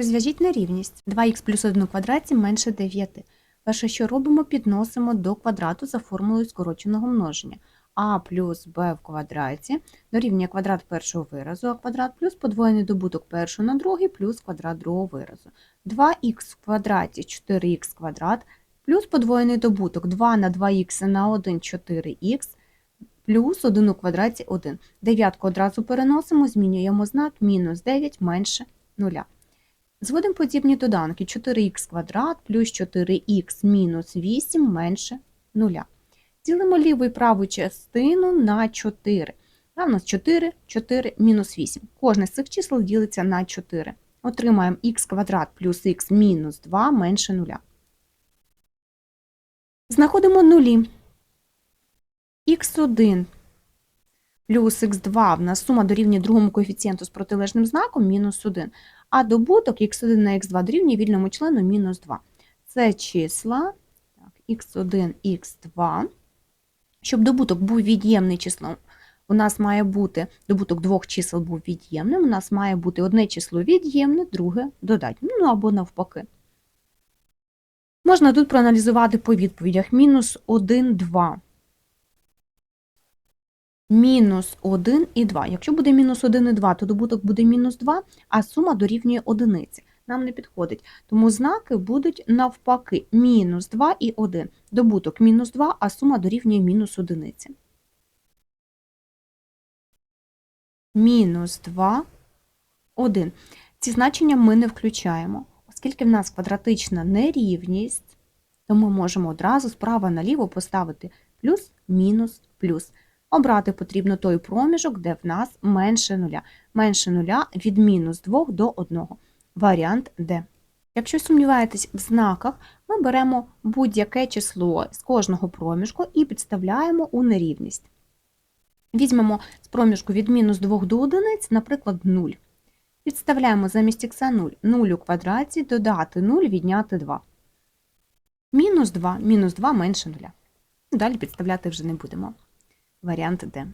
Розв'яжіть нерівність. 2х плюс 1 у квадраті менше 9. Перше, що робимо, підносимо до квадрату за формулою скороченого множення. а плюс b в квадраті дорівнює квадрат першого виразу, а квадрат плюс подвоєний добуток першого на другий плюс квадрат другого виразу. 2х в квадраті 4х квадрат плюс подвоєний добуток 2 на 2х на 1 4х плюс 1 у квадраті 1. Дев'ятку одразу переносимо, змінюємо знак мінус 9 менше 0. Зводимо подібні доданки 4х квадрат плюс 4х мінус 8 менше 0. Ділимо ліву і праву частину на 4. А в нас 4, 4, мінус 8. Кожне з цих чисел ділиться на 4. Отримаємо х квадрат плюс х мінус 2 менше 0. Знаходимо нулі. х1 плюс х2 в нас сума дорівнює другому коефіцієнту з протилежним знаком мінус 1, а добуток х1 на х2 дорівнює вільному члену мінус 2. Це числа так, х1, х2. Щоб добуток був від'ємний числом, у нас має бути добуток двох чисел був від'ємним, у нас має бути одне число від'ємне, друге додатнє, ну або навпаки. Можна тут проаналізувати по відповідях мінус 1, 2 мінус 1 і 2. Якщо буде мінус 1 і 2, то добуток буде мінус 2, а сума дорівнює одиниці. Нам не підходить. Тому знаки будуть навпаки мінус 2 і 1. Добуток мінус 2, а сума дорівнює мінус одиниці. Мінус 2, 1. Ці значення ми не включаємо. Оскільки в нас квадратична нерівність, то ми можемо одразу справа наліво поставити плюс, мінус, плюс. Обрати потрібно той проміжок, де в нас менше нуля. Менше нуля від мінус 2 до 1. Варіант Д. Якщо сумніваєтесь в знаках, ми беремо будь-яке число з кожного проміжку і підставляємо у нерівність. Візьмемо з проміжку від мінус 2 до 1, наприклад, 0. Підставляємо замість х 0 0 у квадраті, додати 0, відняти 2. Мінус 2, мінус 2 менше 0. Далі підставляти вже не будемо. Варіант Д.